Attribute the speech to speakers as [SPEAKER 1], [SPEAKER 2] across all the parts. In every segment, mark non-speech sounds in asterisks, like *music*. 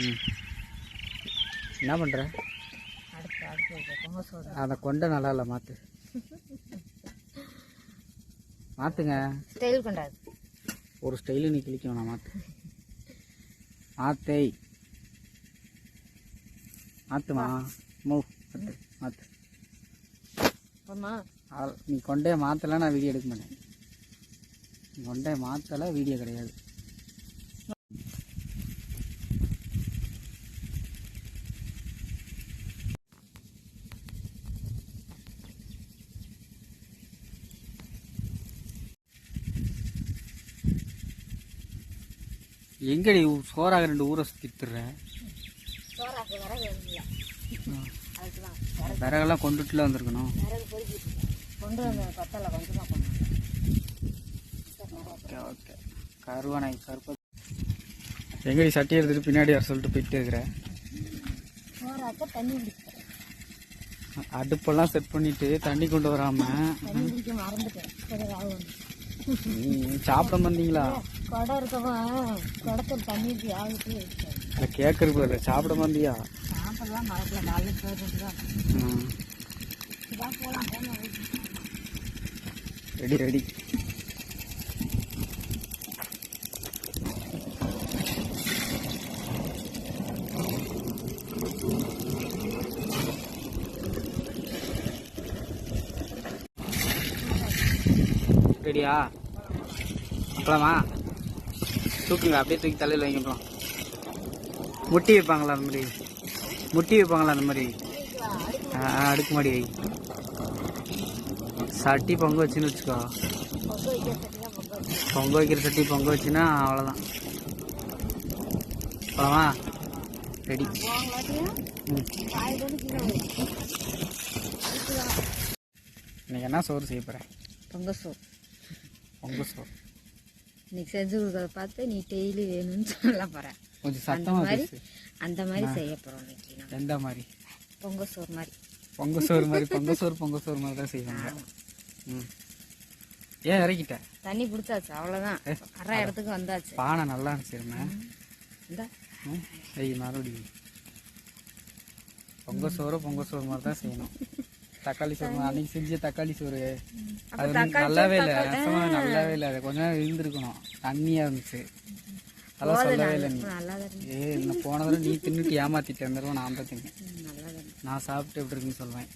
[SPEAKER 1] ம். என்ன பண்ணுற
[SPEAKER 2] சோறு.
[SPEAKER 1] அதை கொண்ட நல்லா இல்லை மாற்று மாற்றுங்க
[SPEAKER 2] ஸ்டைல் கொண்டாது
[SPEAKER 1] ஒரு ஸ்டைலு நீ கிளிக்க வேணாம் மாற்று மாத்தேய் மாற்றுமா மூ மாற்று மாற்று நீ கொண்டே மாற்றலை நான் வீடியோ எடுக்க மாட்டேன். கொண்டே மாற்றலை வீடியோ கிடையாது. ஊ- சோறாக ரெண்டு ஊரை சுற்றிட்டுற
[SPEAKER 2] சோறாக்கு விறகு வேணும்ல அதுக்கு தான் விறகு
[SPEAKER 1] விறகெல்லாம் கொண்டுட்டுல வந்திருக்கணும். Okay okay. கருவானை கருப்ப. எங்கடி சட்டி எடுத்துட்டு பின்னாடி வர சொல்லிட்டு போயிட்டே இருக்கிற?
[SPEAKER 2] சோறாக்க தண்ணி குடிக்கிறேன்
[SPEAKER 1] அடுப்பெல்லாம் செட் பண்ணிட்டு தண்ணி கொண்டு வராம. சாப்பிட வந்தீங்களா?
[SPEAKER 2] குடம் இருக்கவும் குடத்தில் தண்ணி ஊற்றி ஆகிட்டு
[SPEAKER 1] கேட்கறது இல்லை சாப்பிட வந்தியா
[SPEAKER 2] சாப்பிடலாம் மரத்தில் காலையில் போயிட்டு தான் இதான் போகலாம்
[SPEAKER 1] ரெடி ரெடி. ரெடியா? அப்பலாமா தூக்குங்க அப்படியே தூக்கி தலையில் வைங்கலாம் முட்டி வைப்பாங்களா அந்த மாதிரி? முட்டி வைப்பாங்களா அந்த மாதிரி? அடுக்கு மாடி வை. சட்டி பொங்க வச்சுன்னு வச்சுக்கோ.
[SPEAKER 2] பொங்க வைக்கிற சட்டி பொங்க
[SPEAKER 1] வச்சுன்னா அவ்வளோதான் போலாமா? ரெடி. இன்னைக்கு என்ன சோறு செய்ய போகிறேன்
[SPEAKER 2] பொங்க சோறு.
[SPEAKER 1] பொங்க சோறு.
[SPEAKER 2] இன்னைக்கு செஞ்சு கொடுக்கறத பார்த்து நீ டெய்லி வேணும்னு சொல்ல போற.
[SPEAKER 1] கொஞ்சம்
[SPEAKER 2] அந்த மாதிரி அந்த மாதிரி செய்ய போறோம் இன்னைக்கு நம்ம.
[SPEAKER 1] எந்த மாதிரி?
[SPEAKER 2] பொங்க சோறு மாதிரி.
[SPEAKER 1] பொங்க சோறு மாதிரி பொங்க சோறு பொங்க சோறு மாதிரி தான் செய்வாங்க. ம். ஏன் இறக்கிட்ட?
[SPEAKER 2] தண்ணி பிடிச்சாச்சு அவ்வளோதான் அரை இடத்துக்கு வந்தாச்சு.
[SPEAKER 1] பானை நல்லா இருந்துச்சுருமே.
[SPEAKER 2] இந்த.
[SPEAKER 1] மறுபடியும் பொங்க சோறு பொங்க சோறு மாதிரி தான் செய்யணும். தக்காளி சோறு அன்னைக்கு செஞ்ச தக்காளி சோறு. அது வந்து நல்லாவே இல்லை. ரசமா நல்லாவே இல்லை. அது கொஞ்ச நேரம் இருந்திருக்கணும். தண்ணியா இருந்துச்சு. அதெல்லாம் சொல்லவே இல்லை நீ. ஏ என்ன போன தடவை நீ தின்னுட்டு ஏமாத்திட்டு வந்துடுவோம் நான் தான்
[SPEAKER 2] இருக்கு.
[SPEAKER 1] நான் சாப்பிட்டு எப்படி இருக்குன்னு சொல்லுவேன்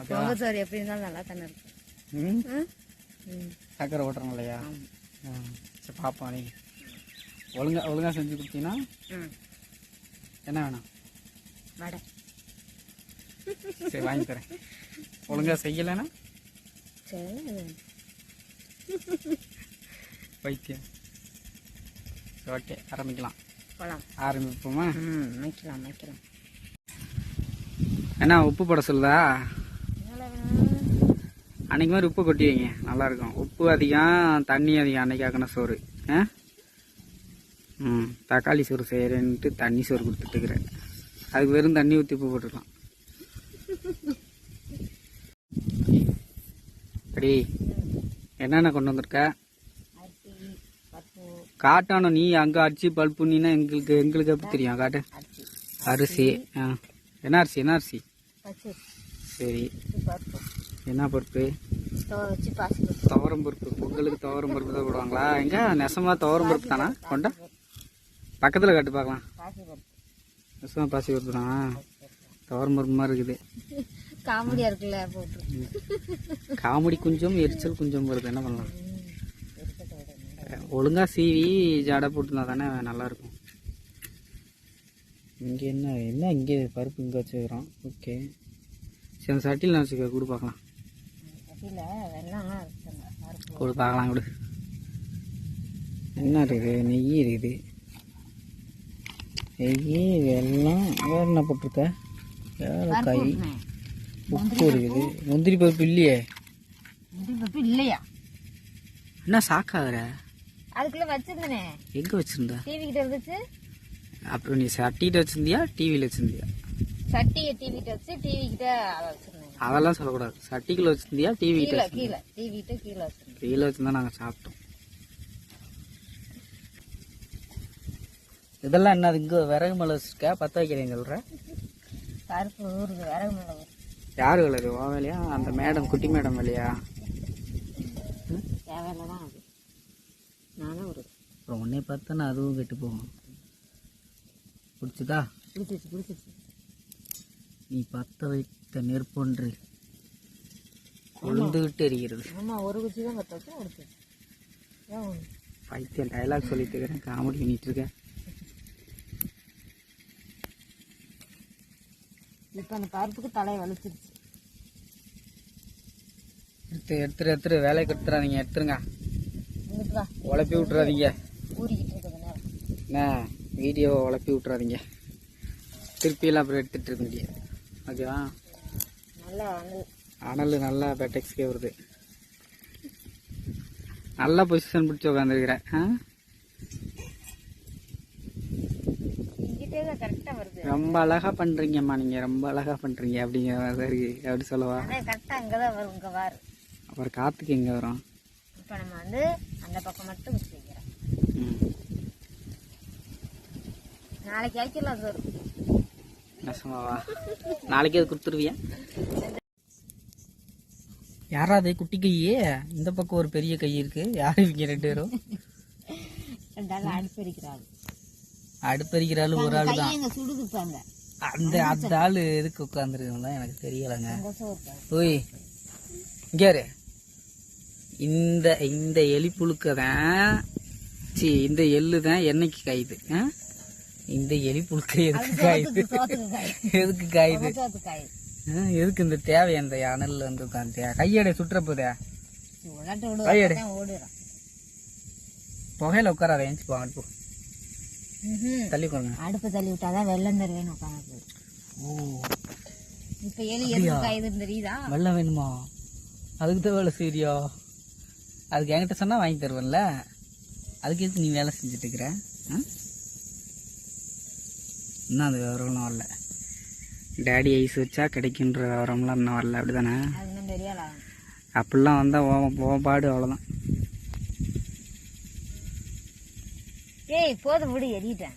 [SPEAKER 1] ஓகேவா?
[SPEAKER 2] சோறு எப்படி இருந்தாலும் நல்லா தானே இருக்கும்
[SPEAKER 1] சக்கரை ஓட்டுறோம் இல்லையா? சரி பார்ப்போம் நீ. ஒழுங்கா ஒழுங்கா செஞ்சு கொடுத்தீங்கன்னா என்ன வேணும்?
[SPEAKER 2] வடை.
[SPEAKER 1] சரி வாங்கி தரேன். ஒழுங்கா செய்யலைன்னா? வைத்தியம். ஓகே ஆரம்பிக்கலாம்.
[SPEAKER 2] போகலாம்
[SPEAKER 1] ஆரம்பிப்போமா?
[SPEAKER 2] ம் வைக்கலாம் வைக்கலாம்.
[SPEAKER 1] என்ன உப்பு போட சொல்லுதா? அன்னைக்கு மாதிரி உப்பு கொட்டி வைங்க நல்லா இருக்கும் உப்பு அதிகம் தண்ணி அதிகம். அன்னைக்கு ஆக்கின சோறு. ஆ? ம் தக்காளி சோறு செய்கிறேன்ட்டு தண்ணி சோறு கொடுத்துட்டுக்கிறேன் அதுக்கு வெறும் தண்ணி ஊற்றி உப்பு போட்டுக்கலாம். அடி என்னென்ன கொண்டு வந்திருக்க? காட்டணும் நீ அங்கே அரிசி பல்ப்பு நீனா எங்களுக்கு எங்களுக்கு எப்படி தெரியும்? காட்டு.
[SPEAKER 2] அரிசி.
[SPEAKER 1] ஆ. என்ன அரிசி? என்ன அரிசி? சரி. என்ன பருப்பு? துவரம் பருப்பு. பொங்கலுக்கு துவரம் பருப்பு தான் போடுவாங்களா? எங்க? நெசமா துவரம் பருப்பு தானா? கொண்டா? பக்கத்தில் கட்டு பார்க்கலாம் நெசமா பாசி பருப்பு தானா? துவரம் பருப்பு மாதிரி இருக்குது. *laughs*
[SPEAKER 2] காமெடியாக இருக்குல்ல போட்டு
[SPEAKER 1] காமெடி குஞ்சம் எரிச்சல் குஞ்சம் வருது. என்ன பண்ணலாம். ஒழுங்கா சீவி ஜடை போட்டுருந்தா தானே நல்லா இருக்கும். இங்கே என்ன என்ன இங்கே பருப்பு இங்கே வச்சுக்கிறோம் ஓகே. சரி அந்த சட்டியில் நான் வச்சுக்க கொடு பார்க்கலாம். கொடு பார்க்கலாம் கொடு. என்ன இருக்குது? நெய் இருக்குது. நெய் வெல்லம் வேறு என்ன போட்டிருக்க? ஏலக்காய்.
[SPEAKER 2] போட்டுனேன்.
[SPEAKER 1] உப்பு இருக்குது. முந்திரி பருப்பு இல்லையே.
[SPEAKER 2] முந்திரி பருப்பு இல்லையா?
[SPEAKER 1] என்ன சாக்காகிற?
[SPEAKER 2] அதுக்குள்ள வச்சிருந்தனே.
[SPEAKER 1] எங்கே வச்சுருந்த?
[SPEAKER 2] டிவி கிட்ட இருந்துச்சு.
[SPEAKER 1] அப்புறம் நீ சட்டிகிட்ட வச்சுருந்தியா? டிவியில் வச்சுருந்தியா?
[SPEAKER 2] சட்டியை டிவி கிட்ட வச்சு டிவி கிட்ட வச்சிருந்தேன்.
[SPEAKER 1] அதெல்லாம் சொல்லக்கூடாது. சட்டிக்குள்ள வச்சுருந்தியா? டிவி கிட்ட
[SPEAKER 2] கீழே டிவி கிட்ட கீழே வச்சிருந்தேன்.
[SPEAKER 1] கீழே வச்சுருந்தா நாங்கள் சாப்பிட்டோம். இதெல்லாம் என்ன இங்கே விறகு மலை வச்சிருக்க? பற்ற வைக்கிறேன்னு சொல்கிற
[SPEAKER 2] பருப்பு ஊறுது விறகு மேலே ஊறுது
[SPEAKER 1] யார் வேலை ஓ வேலையா? அந்த மேடம் குட்டி மேடம் வேலையா?
[SPEAKER 2] தேவையில்ல தான் அது. நானும் ஊறுது
[SPEAKER 1] அப்புறம் உன்னை பார்த்தா நான் அதுவும் கெட்டு போகும். பிடிச்சதா
[SPEAKER 2] பிடிச்சிச்சு பிடிச்சிச்சு
[SPEAKER 1] நீ பற்ற வைத்த நெருப்பொன்று கொழுந்துகிட்டு எரிகிறது
[SPEAKER 2] ஆமா ஒரு குச்சி தான் பற்ற வச்சு எடுத்து ஏன்?
[SPEAKER 1] பைத்தியம் டைலாக் சொல்லிட்டு இருக்கிறேன் காமெடி பண்ணிட்டு இருக்கேன்
[SPEAKER 2] இப்ப அந்த பருப்புக்கு தலையை வலிச்சிருச்சு.
[SPEAKER 1] எடுத்து எடுத்துரு எடுத்துரு. வேலையை கொடுத்துறாதீங்க. எடுத்துருங்க. உழப்பி
[SPEAKER 2] நேரம்
[SPEAKER 1] என்ன? வீடியோவை உழப்பி விட்றாதீங்க திருப்பியெல்லாம் அப்புறம் எடுத்துட்டு இருக்க முடியாது ஓகேவா? அனல். நல்லா பெட்டெக்ஸ்க்கே வருது. நல்ல பொசிஷன் பிடிச்சி உட்காந்துருக்கிறேன் ஆ? ரொம்ப அழகா பண்றீங்கம்மா நீங்க. ரொம்ப அழகா பண்றீங்க அப்படிங்கிற மாதிரி அப்படி சொல்லவா?
[SPEAKER 2] கரெக்டா அங்கதான் வரும் இங்க வாரு.
[SPEAKER 1] அப்புறம் காத்துக்கு எங்க வரும்?
[SPEAKER 2] இப்ப நம்ம வந்து அந்த பக்கம் மட்டும் குச்சி வைக்கிறோம் நாளைக்கு ஆக்கிடலாம் சார்
[SPEAKER 1] நெசமாவா? நாளைக்கு அது கொடுத்துருவியா? யாராவது குட்டி கையே? இந்த பக்கம் ஒரு பெரிய கை இருக்கு. யாரு இவங்க ரெண்டு பேரும்?
[SPEAKER 2] ரெண்டாவது அடுப்பு இருக்கிறாள்
[SPEAKER 1] அடுப்பறிக்கிறாள் ஒரு ஆளு தான். அந்த அந்த ஆளு எதுக்கு உட்காந்துருக்கா எனக்கு தெரியலங்க. ஓய் இங்கே இந்த இந்த எலி புழுக்க தான் சி இந்த எள்ளு தான் என்னைக்கு காயுது? இந்த எலி புழுக்க எதுக்கு காயுது? எதுக்கு காயுது? எதுக்கு இந்த தேவை அந்த அனல்ல வந்து தான் கையடை சுற்ற போதே?
[SPEAKER 2] உடட்டு
[SPEAKER 1] கையெடு. புகையில உட்காராத போங்க போ
[SPEAKER 2] ம்ஹும்.
[SPEAKER 1] தள்ளி போங்க
[SPEAKER 2] அடுப்பு தள்ளி விட்டாதான் வெள்ளம் தருவேன்னு உட்காந்து
[SPEAKER 1] ஓ.
[SPEAKER 2] இப்ப எலி எதுக்கு காயுதுன்னு தெரியுதா?
[SPEAKER 1] வெள்ளம் வேணுமா? அதுக்கு தான் வேலை செய்யறியா அதுக்கு என்கிட்ட சொன்னா வாங்கி தருவேன்ல. அதுக்கு எதுக்கு நீ வேலை செஞ்சுட்டு இருக்கிற ஆ? இன்னும் அந்த விவரம்லாம் வரல. டேடி ஐஸ் வச்சா கிடைக்குன்ற விவரம்லாம் இன்னும் வரல.
[SPEAKER 2] ஆள் ஆகணும்
[SPEAKER 1] அப்படிலாம் வந்தால் ஓ பாடு அவ்வளோதான்
[SPEAKER 2] ஏய் போதும் விடு எரியிட்டேன்.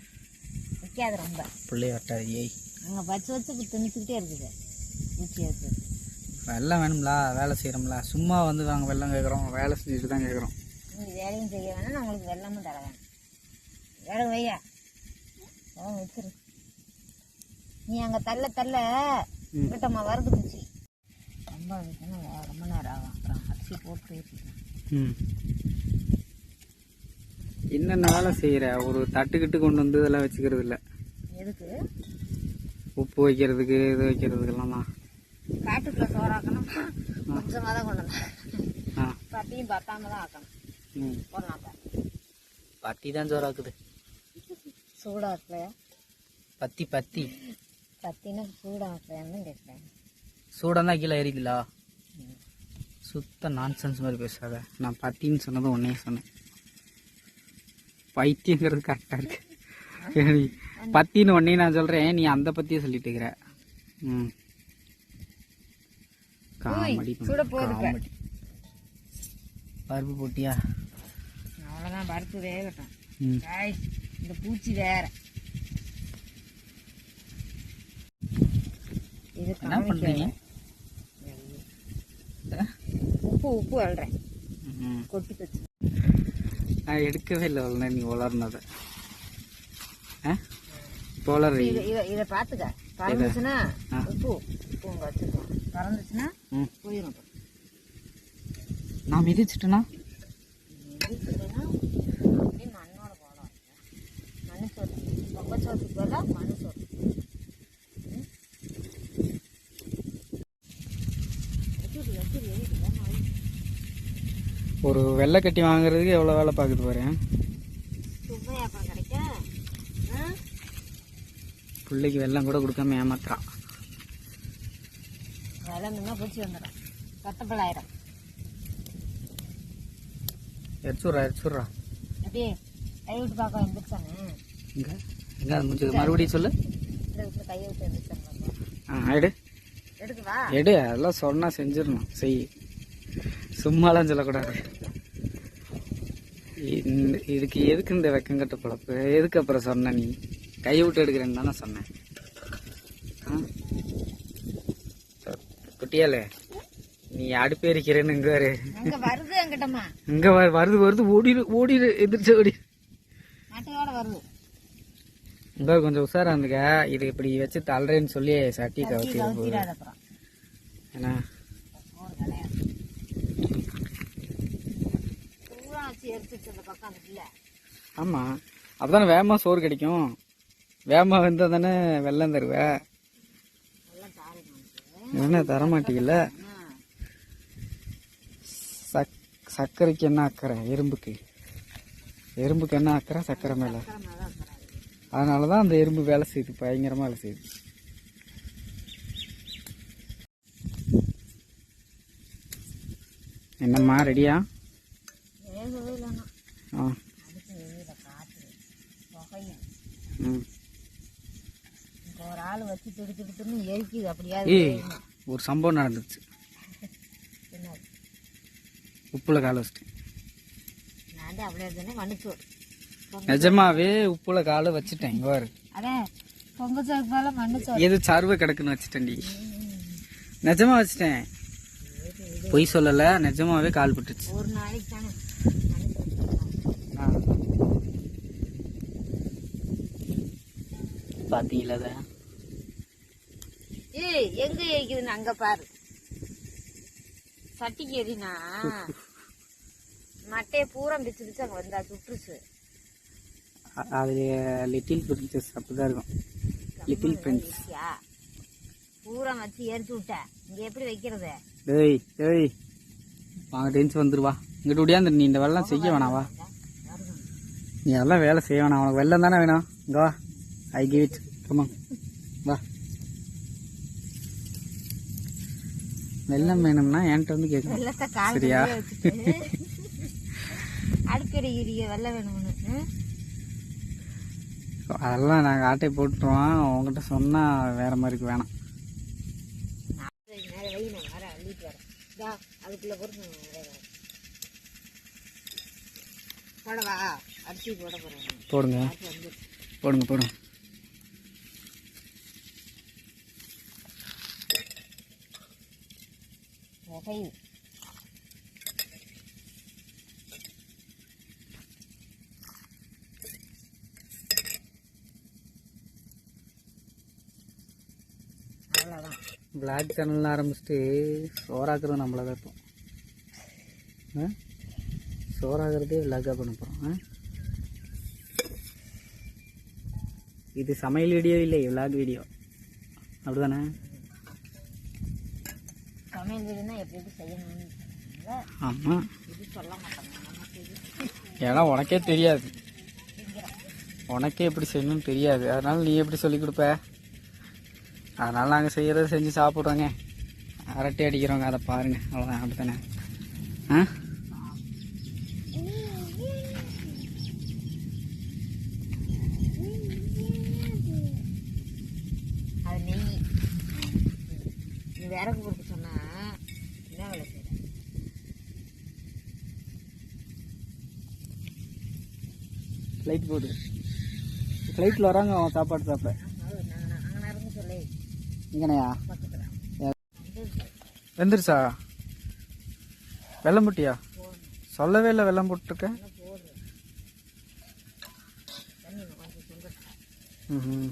[SPEAKER 2] நிக்காது ரொம்ப.
[SPEAKER 1] பிள்ளைய வட்டாது ஏய்.
[SPEAKER 2] அங்க பச்சு வச்சு திணிச்சுக்கிட்டே இருக்குது. ஊச்சி வச்சு
[SPEAKER 1] வெள்ளம் வேணும்ல வேலை செய்கிறோம்ல சும்மா வந்து நாங்கள் வெள்ளம் கேட்குறோம் வேலை செஞ்சுட்டு தான் கேட்குறோம்
[SPEAKER 2] நீங்க வேலையும் செய்ய வேணாம் நான் உங்களுக்கு வெள்ளமும் தர வேணாம். வேலை வையா வச்சிரு நீ அங்க தள்ள தள்ள
[SPEAKER 1] ம்.
[SPEAKER 2] விட்டம்மா வருது குச்சி ரொம்ப ரொம்ப நேரம் ஆகும். அப்புறம் அரிசி போட்டு
[SPEAKER 1] ம். என்னென்ன வேலை செய்கிற ஒரு தட்டுக்கிட்டு கொண்டு வந்து இதெல்லாம் வச்சுக்கிறது இல்லை.
[SPEAKER 2] எதுக்கு?
[SPEAKER 1] உப்பு வைக்கிறதுக்கு இது வைக்கிறதுக்கெல்லாமா
[SPEAKER 2] காட்டுக்குள்ள சோறாக்கணும் கொஞ்சமாக தான் கொண்டு வந்தேன். பட்டியும் பத்தாம தான் ஆக்கணும்.
[SPEAKER 1] ம்.
[SPEAKER 2] ஒரு நாள்
[SPEAKER 1] பத்தி தான் சோறாக்குது
[SPEAKER 2] சூடாக இருக்கலையா?
[SPEAKER 1] பத்தி பத்தி.
[SPEAKER 2] பத்தினா சூடாக இருக்கலையான்னு கேட்குறேன்
[SPEAKER 1] சூடாக கீழே எரியுதுலா? சுத்த நான்சென்ஸ் மாதிரி பேசாத. நான் பத்தின்னு சொன்னதும் ஒன்னே சொன்னேன். பைத்தியங்கிறது கரெக்டாக இருக்கு. பத்தின்னு ஒன்னே நான் சொல்கிறேன் நீ அந்த பத்தியே சொல்லிட்டு இருக்கிற. ம். காமெடி
[SPEAKER 2] சுட போகுது
[SPEAKER 1] பருப்பு போட்டியா?
[SPEAKER 2] அவ்வளோதான் பருப்பு வேகட்டும். இந்த பூச்சி வேற. இது
[SPEAKER 1] என்ன பண்ணுறீங்க
[SPEAKER 2] உப்பு உப்பு அழுறேன் கொட்டி வச்சு
[SPEAKER 1] நான் எடுக்கவே இல்லை அவ்வளோ நீ வளர்னதை ஆ? இப்போ வளர்றீ
[SPEAKER 2] இதை இதை பார்த்துக்க. பறந்துச்சுன்னா
[SPEAKER 1] ஆ.
[SPEAKER 2] உப்பு உப்பு உங்க வச்சுருக்கோம் பறந்துச்சுன்னா போயிடும்.
[SPEAKER 1] நான் மிதிச்சிட்டேனா
[SPEAKER 2] எதுக்குன்னா, அப்படியே மண்ணோட போடும் மண்ணு சோறு பொங்க சோத்துக்கு பதிலாக மண்ணு சோறு ம். வச்சிரு, வச்சிரு, எதுக்கு? வேணாம், வை.
[SPEAKER 1] ஒரு வெள்ளை கட்டி வாங்குறதுக்கு எவ்வளோ வேலை பார்க்குது பாரு? பிள்ளைக்கு வெள்ளம் கூட கொடுக்காம ஏமாத்துறான்
[SPEAKER 2] பூச்சி வந்துடும் பத்தப்பலாயிரம்
[SPEAKER 1] எரிச்சுட்றா எரிச்சுட்றா
[SPEAKER 2] அப்படியே கை விட்டு பார்க்க எந்திரிச்சானே
[SPEAKER 1] எங்க எங்க முடிஞ்சது மறுபடியும் சொல்லு
[SPEAKER 2] கையை விட்டு எந்திரிச்சாங்க
[SPEAKER 1] ஆ எடு
[SPEAKER 2] எடுக்குவா
[SPEAKER 1] எடு அதெல்லாம் சொன்னா செஞ்சிடணும் செய் சும்மாலாம் சொல்லக்கூடாது இதுக்கு எதுக்கு இந்த வெக்கங்கட்ட பொழப்பு எதுக்கு அப்புறம் சொன்ன நீ கையை விட்டு எடுக்கிறேன்னு தானே சொன்னேன் ஆ? குட்டியாலே. நீ அடுப்பு எரிக்கிறேன்னு இங்க வரு இங்க வரு- வருது வருது ஓடிடு ஓடிடு எதிர்த்து ஓடி. இங்க கொஞ்சம் உஷாரா இருந்துக்க. இது இப்படி வச்சு தள்ளுறேன்னு சொல்லி சட்டி கவச்சி
[SPEAKER 2] கவுத்திடாத அப்புறம்.
[SPEAKER 1] ஏன்னா
[SPEAKER 2] ஒரு கிடையாது பூரா வச்சு எரிச்சிட்டு அந்த பக்கம் அந்த பிள்ளை.
[SPEAKER 1] ஆமா. அப்பதானே வேகமா சோறு கிடைக்கும். வேகமா வெந்தா தானே வெள்ளம் தருவ.
[SPEAKER 2] எல்லாம் தாரை காமிச்சு
[SPEAKER 1] என்ன தர மாட்டீங்கல்ல சக் சர்க்கரைக்கு என்ன அக்கறை? எறும்புக்கு. எறும்புக்கு என்ன அக்கறை? சர்க்கரை மேல. அதனால தான் அந்த எறும்பு வேலை செய்யுது பயங்கரமா வேலை செய்யுது. என்னம்மா ரெடியா? ஆ. ம்.
[SPEAKER 2] ஆள் வச்சு திடு திடுத்துன்னு எரிக்குது அப்படியா
[SPEAKER 1] ஒரு சம்பவம் நடந்துச்சு. உப்புல கால வச்சுட்டு.
[SPEAKER 2] நான் தான் அப்படியே தானே
[SPEAKER 1] நிஜமாவே உப்புல கால வச்சுட்டேன் இங்க பாரு.
[SPEAKER 2] அதே பொங்க சோறு போல மன்னிச்சோறு
[SPEAKER 1] எது சர்வ கிடக்குன்னு வச்சுட்டேன்டி நிஜமா வச்சுட்டேன். பொய் சொல்லல நிஜமாவே கால் பட்டுச்சு.
[SPEAKER 2] ஒரு நாளைக்கு தானே. ஏய் எங்க எரிக்குதுன்னு அங்க பாரு. சட்டிக்கு எரினா மட்டையை பூரா பிச்சு பிச்சு அங்க வந்தா சுற்றுச்சு
[SPEAKER 1] அது லிட்டில் பிரின்சஸ் அப்படிதான் இருக்கும். Little prince.
[SPEAKER 2] பூரா வச்சு எரிச்சு விட்ட. இங்க எப்படி வைக்கிறது?
[SPEAKER 1] டேய் டேய். வாங்க டென்ஸ் வந்துருவா. இங்கிட்ட ஒடியாந்து நீ இந்த வெள்ளம் செய்ய வேணாவா? நீ அதெல்லாம் வேலை செய்ய வேணாம். உனக்கு வெள்ளம் தானே வேணும். இங்க வா. ஐ கிவ் இட் கமா வெள்ளம் வேணும்னா என்கிட்ட வந்து கேட்கணும் சரியா?
[SPEAKER 2] அடுக்கடி வெள்ளம் வேணும்னு?
[SPEAKER 1] அதெல்லாம் நாங்கள் ஆட்டை போட்டுருவோம். உங்ககிட்ட சொன்னால் வேற மாதிரிக்கு வேணாம்.
[SPEAKER 2] அதுக்குள்ள. போடவா? அரிசி போட.
[SPEAKER 1] போடுங்க. போடுங்க போடுங்க.
[SPEAKER 2] புகையுது அவ்வளோதான்
[SPEAKER 1] பிளாக் சேனல் ஆரம்பிச்சுட்டு சோறாக்குறது நம்மள தான் இப்போ. ஆ? சோறாகிறதே விளாக்காக பண்ண போகிறோம் இது சமையல் வீடியோ இல்லை விளாக் வீடியோ அப்படிதானே?
[SPEAKER 2] வீடுனா எப்படி எப்படி செய்யணும்னு இல்ல,
[SPEAKER 1] ஆமாம்
[SPEAKER 2] இது சொல்ல மாட்டாங்க.
[SPEAKER 1] ஏன்னா உனக்கே தெரியாது. உனக்கே எப்படி செய்யணும்னு தெரியாது. அதனால நீ எப்படி சொல்லி கொடுப்ப? அதனால நாங்கள் செய்யறத செஞ்சு சாப்பிட்றோங்க. அரட்டை அடிக்கிறோங்க அதை பாருங்க. அவ்வளோதான் அப்படித்தானே? ஆ
[SPEAKER 2] அது நெய் நீ விறகு கொடுக்க சொன்னா என்ன வேலை செய்யற
[SPEAKER 1] ஃப்ளைட் போடு ஃப்ளைட்டில் வராங்க அவன் சாப்பாடு சாப்பிட. இங்கனையா? வெந்துருச்சா வெள்ளம் போட்டியா? சொல்லவே இல்லை வெள்ளம் போட்டிருக்கேன் ம்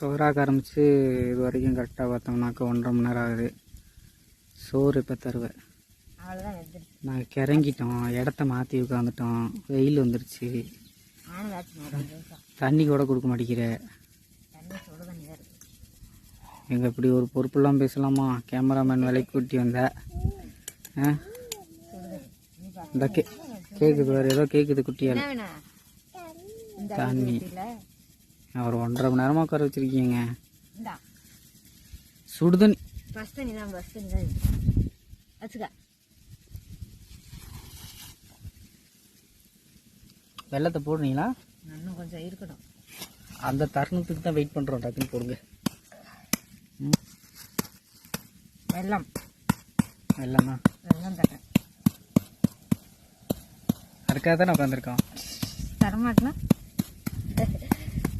[SPEAKER 1] சோறாக்க ஆரம்பித்து இது வரைக்கும் கரெக்டாக பார்த்தோம்னாக்கா ஒன்றரை மணி நேரம் ஆகுது. சோறு இப்போ தருவேன் நாங்கள் கிறங்கிட்டோம் இடத்த மாற்றி உட்காந்துட்டோம் வெயில் வந்துருச்சு. தண்ணி கூட கொடுக்க மாட்டேங்கிற.
[SPEAKER 2] தண்ணி சுடு தண்ணி தான் இருக்கு.
[SPEAKER 1] எங்க இப்படி ஒரு பொறுப்பெல்லாம் பேசலாமா? கேமராமேன் வேலைக்கு கூட்டி வந்த. இந்த கே கேட்குது வேறு ஏதோ கேட்குது குட்டியால். தண்ணி. ஒரு ஒன்றரை மணி நேரமாக உட்கார வச்சுருக்கீங்க. சுடுதண்ணி.
[SPEAKER 2] பஸ் தண்ணி தான் பஸ் தண்ணி தான் வச்சுக்க.
[SPEAKER 1] வெள்ளத்தை போடுறீங்களா
[SPEAKER 2] இன்னும் கொஞ்சம் இருக்கணும்.
[SPEAKER 1] அந்த தருணத்துக்கு தான் வெயிட் பண்ணுறோம் டக்குன்னு போடுங்க.
[SPEAKER 2] வெள்ளம்.
[SPEAKER 1] வெள்ளம்மா
[SPEAKER 2] வெள்ளம் தட்டேன்
[SPEAKER 1] அதுக்காக தானே உட்காந்துருக்கோம்.
[SPEAKER 2] தரமாட்டேன்னா?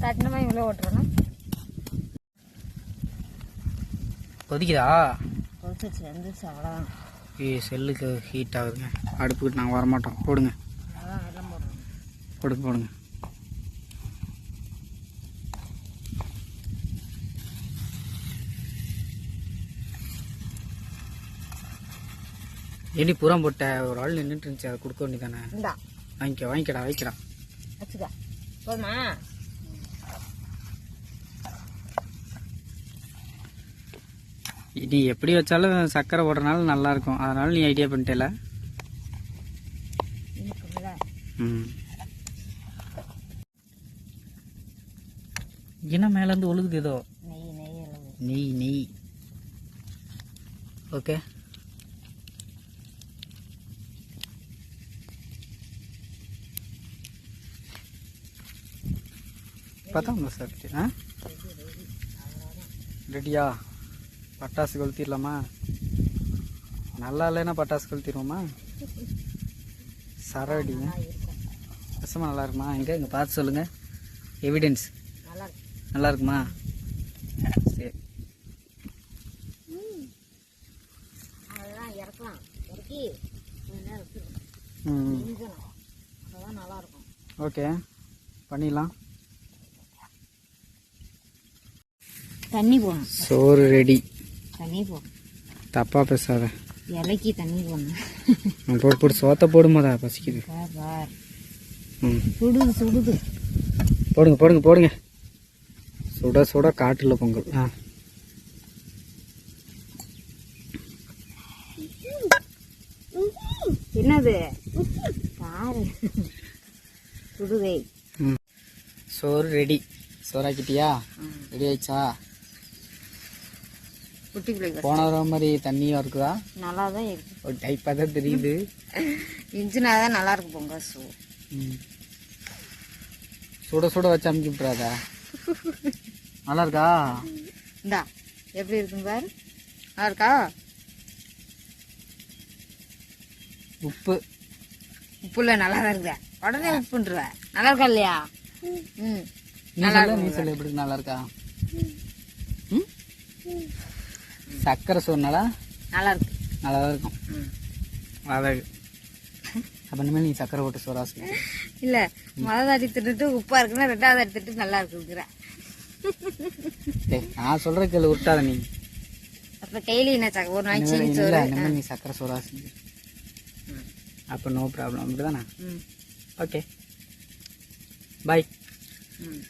[SPEAKER 2] தட்டினமா இவ்வளோ ஓட்டுறோன்னா
[SPEAKER 1] கொதிக்குதா?
[SPEAKER 2] கொதிச்சு வந்துச்சு அவ்வளோதான்
[SPEAKER 1] ஏ செல்லுக்கு ஹீட் ஆகுதுங்க. அடுப்புக்கிட்டு நாங்கள் வரமாட்டோம். போடுங்க. போடுங்க போடுங்க. ஏடி புறம் போட்ட? ஒரு ஆள் நின்றுட்டு இருந்துச்சு. அதை கொடுக்க வேண்டியதானே? வாங்கிக்க வாங்கிக்கடா வாங்கிக்கடா.
[SPEAKER 2] வச்சுக்க. போதுமா?
[SPEAKER 1] நீ எப்படி வச்சாலும் சக்கரை போடுறனால நல்லா இருக்கும் அதனால நீ ஐடியா பண்ணிட்டேல? என்ன மேலேருந்து ஒழுகுது ஏதோ
[SPEAKER 2] நெய் நெய் அளவு.
[SPEAKER 1] நெய் நெய். ஓகே. பத்தாம் சார் ஆ ரெடியா? பட்டாசு கொளுத்திடலாமா? நல்லா இல்லைன்னா பட்டாசு கொளுத்திடுவோமா? சரவடிங்க ரசமா நல்லா இருக்குமா? எங்கே? இங்கே பார்த்து சொல்லுங்கள் எவிடன்ஸ்
[SPEAKER 2] நல்லா இருக்கு.
[SPEAKER 1] நல்லா இருக்குமா? சரி. ஓகே. பண்ணிடலாம்.
[SPEAKER 2] தண்ணி போடணும்.
[SPEAKER 1] சோறு ரெடி.
[SPEAKER 2] தண்ணி போடணும்
[SPEAKER 1] தப்பாக பேசாத
[SPEAKER 2] இலைக்கு தண்ணி போடணும்
[SPEAKER 1] நான் போட்டு போட்டு சோத்த போடும்போதா பசிக்குது
[SPEAKER 2] சுடுது சுடுது
[SPEAKER 1] போடுங்க போடுங்க போடுங்க சுட சுட காட்டுல பொங்கல் ஆ
[SPEAKER 2] என்னது பாரு சுடுதே
[SPEAKER 1] ம் சோறு ரெடி சோறாக்கிட்டியா ரெடி ஆயிடுச்சா
[SPEAKER 2] குட்டி பிள்ளைங்க
[SPEAKER 1] போன தடவை மாதிரி தண்ணியும் இருக்குதா?
[SPEAKER 2] நல்லா தான் இருக்கு.
[SPEAKER 1] ஒரு டைப்பாக தான் தெரியுது.
[SPEAKER 2] இஞ்சினா தான் நல்லா இருக்கு பொங்க சூ.
[SPEAKER 1] சுட சுட வச்சு அமுக்கி விட்றாத நல்லா இருக்கா?
[SPEAKER 2] இந்தா எப்படி இருக்குங்க பாரு. நல்லா இருக்கா?
[SPEAKER 1] உப்பு.
[SPEAKER 2] உப்புல நல்லா தான் இருக்குதா. உடனே உப்புன்ற நல்லா இருக்கா இல்லையா? ம்.
[SPEAKER 1] நீ சொல்ல நீ சொல்ல எப்படி இருக்கு? நல்லா இருக்கா? சக்கரை சோறுனால
[SPEAKER 2] நல்லா இருக்கு
[SPEAKER 1] நல்லா தான் இருக்கும்
[SPEAKER 2] ம்.
[SPEAKER 1] அழகு. அப்போ இனிமேல் நீ சக்கரை போட்டு சோறா சொல்லு
[SPEAKER 2] இல்ல முதல் அடி திட்டுட்டு உப்பா இருக்குன்னா ரெண்டாவது அடி திட்டு நல்லா இருக்குங்கிற
[SPEAKER 1] டேய் நான் சொல்ற கேள்வி விட்டாத நீ.
[SPEAKER 2] அப்ப டெய்லி என்ன சக்க ஒரு நாளைக்கு
[SPEAKER 1] இனிமேல்
[SPEAKER 2] சீனி சோறு?
[SPEAKER 1] இனிமேல் நீ சக்கரை சோறா செஞ்சு
[SPEAKER 2] ம்.
[SPEAKER 1] அப்போ நோ ப்ராப்ளம் அப்படிதானே?
[SPEAKER 2] ம்.
[SPEAKER 1] ஓகே பாய்
[SPEAKER 2] ம்.